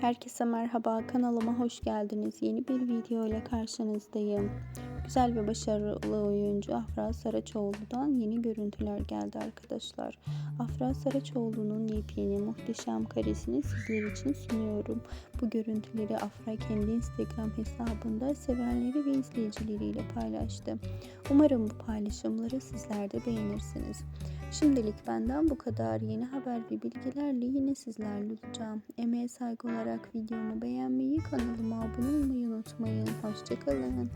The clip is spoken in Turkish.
Herkese merhaba, kanalıma hoş geldiniz. Yeni bir video ile karşınızdayım. Güzel ve başarılı oyuncu Afra Saraçoğlu'dan yeni görüntüler geldi arkadaşlar. Afra Saraçoğlu'nun yepyeni muhteşem karesini sizler için sunuyorum. Bu görüntüleri Afra kendi Instagram hesabında sevenleri ve izleyicileriyle paylaştı. Umarım bu paylaşımları sizler de beğenirsiniz. Şimdilik benden bu kadar. Yeni haber ve bilgilerle yine sizlerle olacağım. Emeğe saygı olarak videomu beğenmeyi, kanalıma abone olmayı unutmayın. Hoşçakalın.